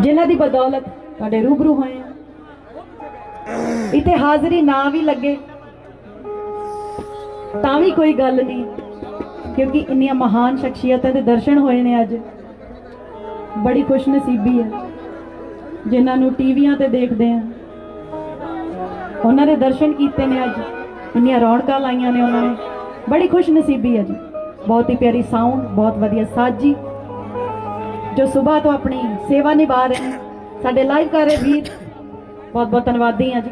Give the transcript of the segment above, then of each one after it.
ਜਿਨ੍ਹਾਂ ਦੀ ਬਦੌਲਤ ਤੁਹਾਡੇ ਰੂਬਰੂ ਹੋਏ ਆ ਇੱਥੇ ਹਾਜ਼ਰੀ ਨਾ ਵੀ ਲੱਗੇ, ਤਾਂ ਵੀ ਕੋਈ ਗੱਲ ਨਹੀਂ, ਕਿਉਂਕਿ ਇੰਨੀਆਂ ਮਹਾਨ ਸ਼ਖਸੀਅਤਾਂ ਦੇ ਦਰਸ਼ਨ ਹੋਏ ਨੇ ਅੱਜ। ਬੜੀ ਖੁਸ਼ਨਸੀਬੀ ਹੈ, ਜਿਨ੍ਹਾਂ ਨੂੰ ਟੀਵੀਆਂ ਤੇ ਦੇਖਦੇ ਆ ਉਹਨਾਂ ਦੇ ਦਰਸ਼ਨ ਕੀਤੇ ਨੇ ਅੱਜ, ਇੰਨੀਆਂ ਰੌਣਕਾਂ ਲਾਈਆਂ ਨੇ ਉਹਨਾਂ ਨੇ। ਬੜੀ ਖੁਸ਼ ਨਸੀਬੀ ਹੈ ਜੀ। ਬਹੁਤ ਹੀ ਪਿਆਰੀ ਸਾਊਂਡ ਬਹੁਤ ਵਧੀਆ ਸਾਜੀ। ਜੋ ਸਵੇਰ ਤੋਂ ਆਪਣੀ ਸੇਵਾ ਨਿਭਾ ਰਹੇ ਨੇ। ਸਾਡੇ ਲਾਈਵ ਕਰ ਰਹੇ ਵੀਰ ਬਹੁਤ ਬਹੁਤ ਧੰਨਵਾਦੀ ਹਾਂ ਜੀ।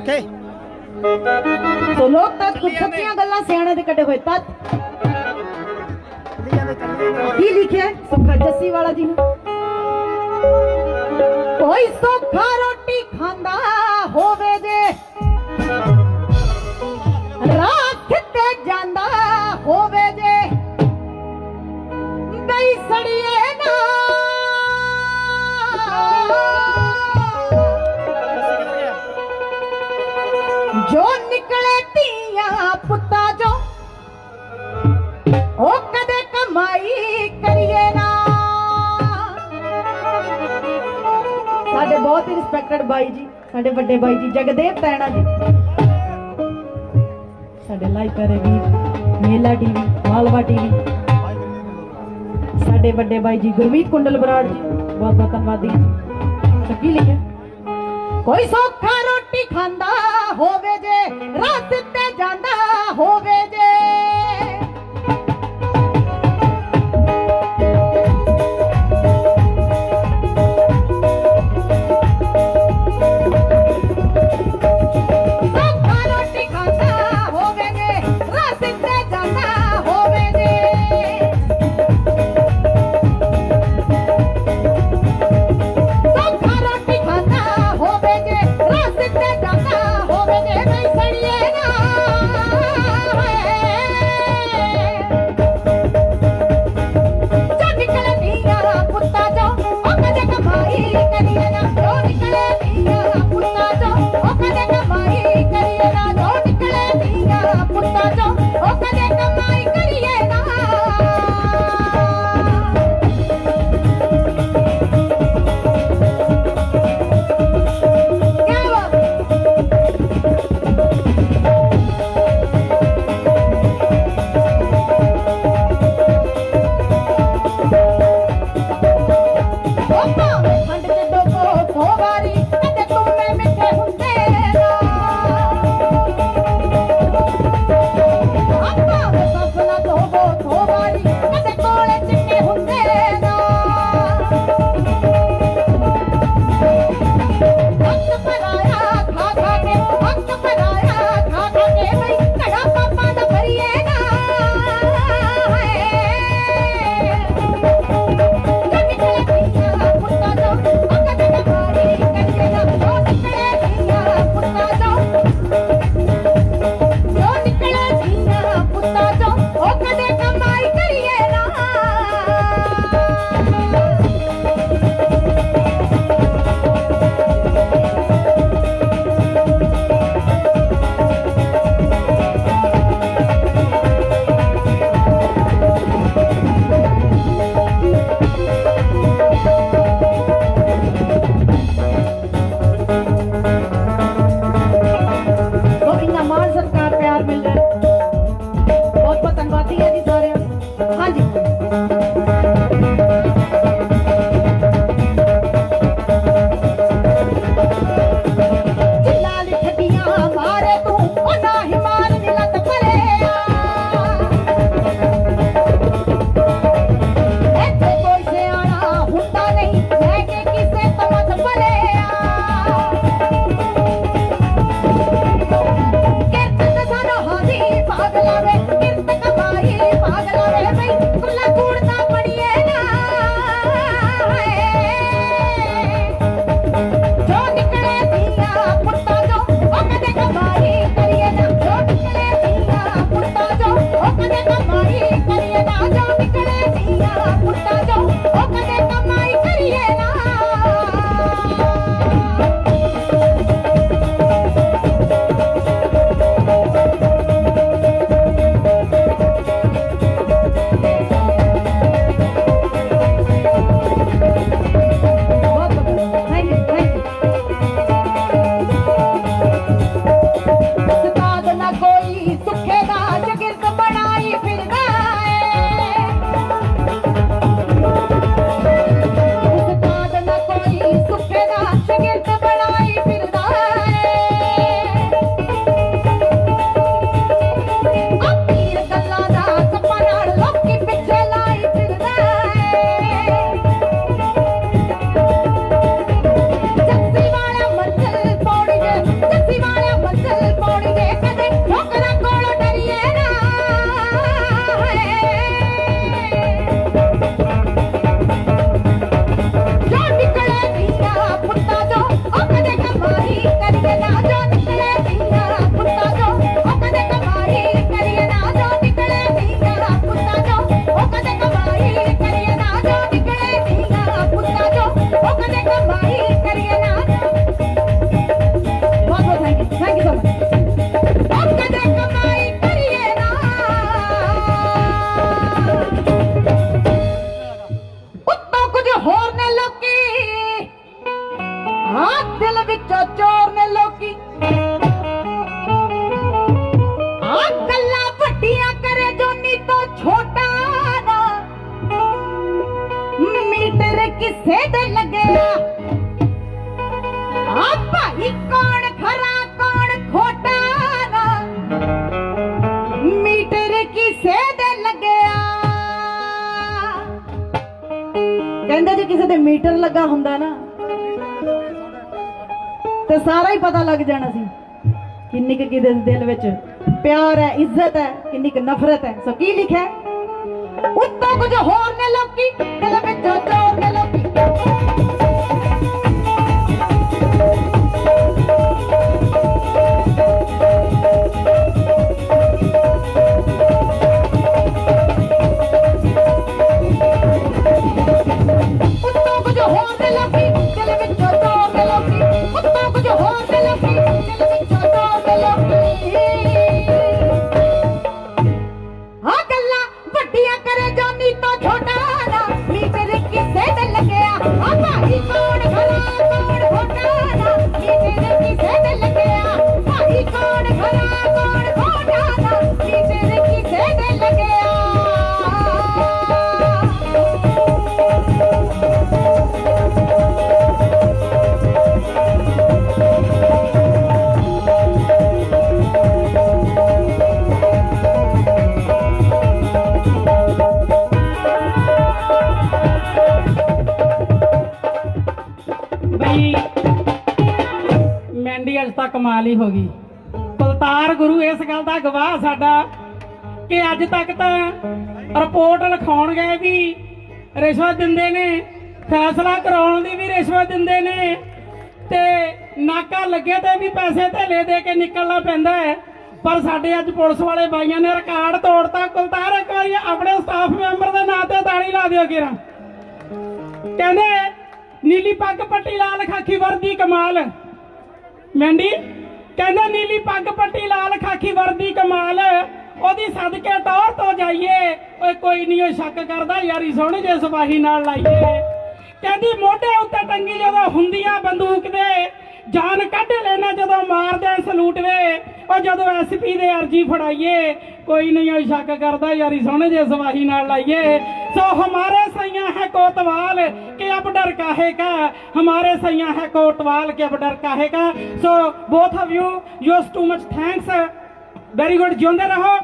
ਓਕੇ ਸੋ ਲੋਕ ਤੱਕ ਕੁਝ ਸੱਚੀਆਂ ਗੱਲਾਂ ਸਿਆਣੇ ਦੇ ਕੱਢੇ ਹੋਏ ਤੱਤ। ਕੀ ਲਿਖਿਆ? ਸੁੱਖਾ ਜੱਸੀ ਵਾਲਾ ਜੀ ਨੇ। ਕੋਈ ਸੌਖਾ ਰੋਟੀ ਖਾਂਦਾ ਹੋਵੇ ਜੇ। ਰਾਤ ਗਈ ਸੜੀਏ ਨਾ। ਜੋ ਨਿਕਲੇ ਧੀਆਂ ਪੁੱਤਾਂ ਚੋਂ, ਉਹ ਕਦੇ ਕਮਾਈ ਕਰੀਏ ਨਾ। ਸਾਡੇ ਬਹੁਤ ਹੀ ਰਿਸਪੈਕਟਡ ਬਾਈ ਜੀ, ਸਾਡੇ ਵੱਡੇ ਬਾਈ ਜੀ, ਜਗਦੇਵ ਤੈਣਾ ਜੀ। ਸਾਡੇ ਲਾਈਕ ਕਰੇ ਵੀ, ਮੇਲਾ ਟੀਵੀ, ਮਾਲਵਾ ਟੀਵੀ। ਸਾਡੇ ਵੱਡੇ ਬਾਈ ਜੀ ਗੁਰਮੀਤ ਕੁੰਡਲ ਬਰਾੜ ਜੀ, ਬਹੁਤ ਬਹੁਤ ਧੰਨਵਾਦੀ ਸੱਕੀ ਲਿਖਿਆ? ਕੋਈ ਸੌਖਾ ਰੋਟੀ ਖਾਂਦਾ ਹੋਵੇ ਜੇ, ਰਾਤ ਤੇ ਜਾਂਦਾ ਹੋਵੇ ਕਹਿੰਦੇ ਜੇ ਕਿਸੇ ਦੇ ਮੀਟਰ ਲੱਗਾ ਹੁੰਦਾ ਨਾ, ਤੇ ਸਾਰਾ ਹੀ ਪਤਾ ਲੱਗ ਜਾਣਾ ਸੀ ਕਿੰਨੀ ਕੁ ਕਿਹਦੇ ਦਿਲ ਵਿੱਚ ਪਿਆਰ ਹੈ, ਇੱਜ਼ਤ ਹੈ, ਕਿੰਨੀ ਕੁ ਨਫ਼ਰਤ ਹੈ ਸੋ ਕੀ ਲਿਖਿਆ ਹੈ? ਉੱਤੋਂ ਕੁਝ ਹੋਰ ਨੇ ਲੋਕੀ, ਦਿਲ ਵਿੱਚੋਂ ਚੋਰ ਨੇ ਮੈਂਡੀ ਅੱਜ ਤੱਕ ਕਮਾਲ ਹੀ ਹੋ ਗਈ। ਕੁਲਤਾਰ ਗੁਰੂ, ਇਸ ਗੱਲ ਦਾ ਗਵਾਹ ਸਾਡਾ ਕਿ ਅੱਜ ਤੱਕ ਤਾਂ ਰਿਪੋਰਟ ਲਿਖਾਉਣ ਗਏ ਵੀ ਰਿਸ਼ਵਤ ਦਿੰਦੇ ਨੇ, ਫੈਸਲਾ ਕਰਾਉਣ ਦੀ ਵੀ ਰਿਸ਼ਵਤ ਦਿੰਦੇ ਨੇ ਤੇ ਨਾਕਾ ਲੱਗੇ ਤੇ ਵੀ ਪੈਸੇ ਧੇਲੇ ਦੇ ਕੇ ਨਿਕਲਣਾ ਪੈਂਦਾ ਹੈ। ਪਰ ਸਾਡੇ ਅੱਜ ਪੁਲਿਸ ਵਾਲੇ ਬਾਈਆਂ ਨੇ ਰਿਕਾਰਡ ਤੋੜਤਾ। ਕੁਲਤਾਰ, ਇੱਕ ਵਾਰੀ ਆਪਣੇ ਸਟਾਫ ਮੈਂਬਰ ਦੇ ਨਾਂ ਤੇ ਤਾੜੀ ਲਾ ਦਿਓ ਕਿਰਾ। ਕਹਿੰਦੇ, ਨੀਲੀ ਪੱਗ ਪੱਟੀ, ਲਾਲ ਖਾਕੀ ਵਰਦੀ, ਕਮਾਲ। ਮੈਂਡੀ ਕਹਿੰਦਾ ਨੀਲੀ ਪੱਗ ਪੱਟੀ, ਲਾਲ ਖਾਕੀ ਵਰਦੀ ਕਮਾਲ। ਉਹਦੀ ਸਦਕੇ ਟੌਰ ਤੋਂ ਜਾਈਏ। ਓਏ ਕੋਈ ਨਹੀਂ ਉਹ ਸ਼ੱਕ ਕਰਦਾ, ਯਾਰੀ ਸੋਹਣੀ ਜੇ ਸਵਾਹੀ ਨਾਲ ਲਾਈਏ। ਕਹਿੰਦੀ ਮੋਢੇ ਉੱਤੇ ਟੰਗੀ ਜਦੋਂ ਹੁੰਦੀਆਂ ਬੰਦੂਕ ਦੇ। ਜਾਨ ਕੱਢ ਲੈਣਾ ਜਦੋਂ ਮਾਰਦੇ ਸਲੂਟ ਵੇ ਉਹ ਜਦੋਂ ਐਸਪੀ ਦੇ ਅਰਜੀ ਫੜਾਈਏ ਕੋਈ ਨਹੀਂ ਉਹ ਸ਼ੱਕ ਕਰਦਾ ਯਾਰੀ ਸੋਹਣੇ ਜੇ ਸਵਾਹੀ ਨਾਲ ਲਾਈਏ सो हमारे सैया है कोतवाल के अब डर काहे का हमारे सैया है कोतवाल के अब डर काहे का so both of you use too much thanks very good ਜਿਉਂਦੇ ਰਹੋ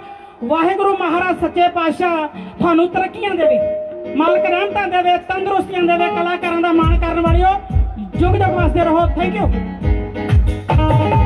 ਵਾਹਿਗੁਰੂ ਮਹਾਰਾਜ ਸੱਚੇ ਪਾਤਸ਼ਾਹ ਤੁਹਾਨੂੰ ਤਰੱਕੀਆਂ ਦੇਵੇ ਮਾਲਕ ਰਹਿਮਤਾਂ ਦੇਵੇ ਤੰਦਰੁਸਤੀਆਂ ਦੇਵੇ ਕਲਾਕਾਰਾਂ ਦਾ ਮਾਣ ਕਰਨ ਵਾਲਿਓ ਜੁਗ ਵਾਸਤੇ ਰਹੋ। ਥੈਂਕ ਯੂ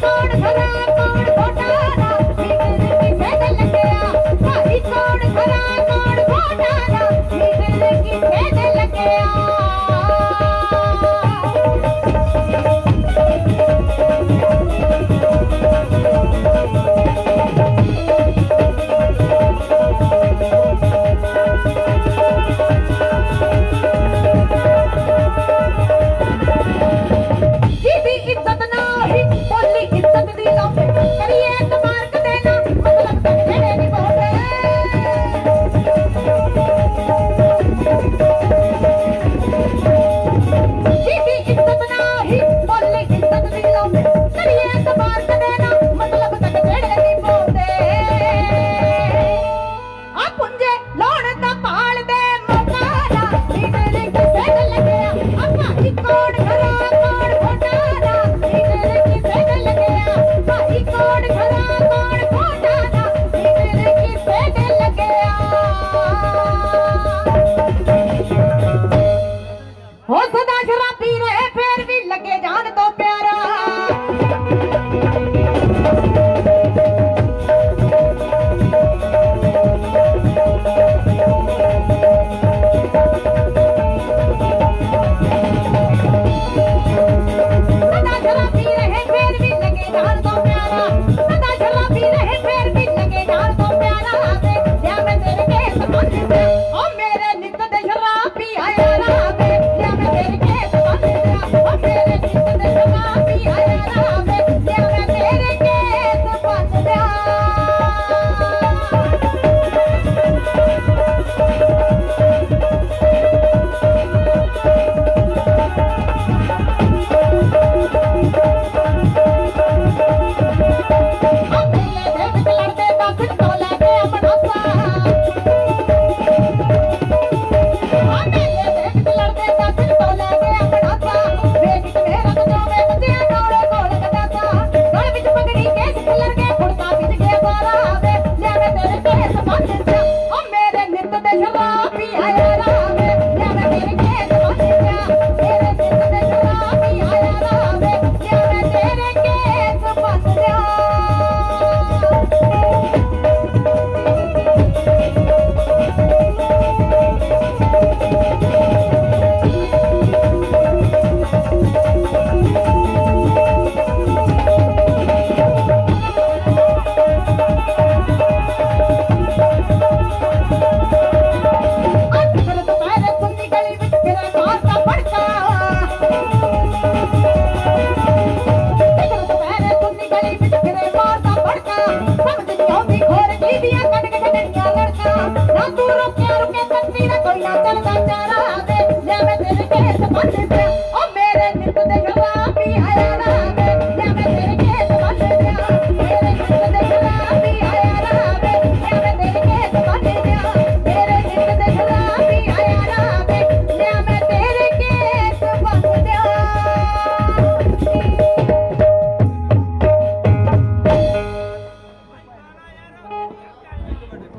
छोड़ भला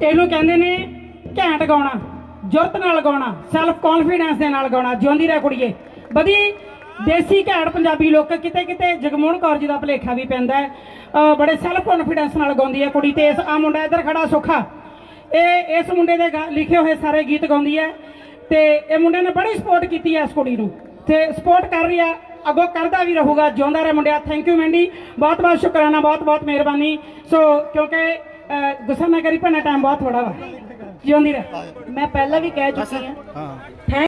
ਇਹਨੂੰ ਕਹਿੰਦੇ ਨੇ ਘੈਂਟ ਗਾਉਣਾ, ਜੁਰਤ ਨਾਲ ਗਾਉਣਾ ਸੈਲਫ ਕੌਨਫੀਡੈਂਸ ਦੇ ਨਾਲ ਗਾਉਣਾ, ਜਿਉਂਦੀ ਰਹਿ ਕੁੜੀਏ। ਬਦੀ ਦੇਸੀ ਘੈਂਟ ਪੰਜਾਬੀ ਲੋਕ ਕਿਤੇ ਕਿਤੇ ਜਗਮੋਹਨ ਕੌਰ ਜੀ ਦਾ ਭਲੇਖਾ ਵੀ ਪੈਂਦਾ ਹੈ। ਬੜੇ ਸੈਲਫ ਕੌਨਫੀਡੈਂਸ ਨਾਲ ਗਾਉਂਦੀ ਹੈ ਕੁੜੀ ਤੇ। ਇਸ ਆ ਮੁੰਡਾ ਇੱਧਰ ਖੜਾ ਸੁੱਖਾ। ਇਹ ਇਸ ਮੁੰਡੇ ਦੇ ਲਿਖੇ ਹੋਏ ਸਾਰੇ ਗੀਤ ਗਾਉਂਦੀ ਹੈ ਤੇ ਇਹ ਮੁੰਡੇ ਨੇ ਬੜੀ ਸਪੋਰਟ ਕੀਤੀ ਹੈ ਇਸ ਕੁੜੀ ਨੂੰ। ਤੇ ਸਪੋਰਟ ਕਰ ਰਹੀ ਹੈ ਅੱਗੋਂ ਕਰਦਾ ਵੀ ਰਹੂਗਾ। ਜਿਉਂਦਾ ਰਹਿ ਮੁੰਡਿਆ। ਥੈਂਕ ਯੂ ਮੈਂਡੀ ਬਹੁਤ ਬਹੁਤ ਸ਼ੁਕਰਾਨਾ। ਬਹੁਤ ਬਹੁਤ ਮਿਹਰਬਾਨੀ। ਸੋ ਕਿਉਂਕਿ ਗੁੱਸਾ ਨਾ ਕਰੀ ਭੈਣਾ ਟਾਈਮ ਬਹੁਤ ਥੋੜਾ ਵਾ। ਜਿਉਂਦੀ ਰਹਿ। ਮੈਂ ਪਹਿਲਾਂ ਵੀ ਕਹਿ ਚੁੱਕੀ ਹਾਂ। ਹਾਂ।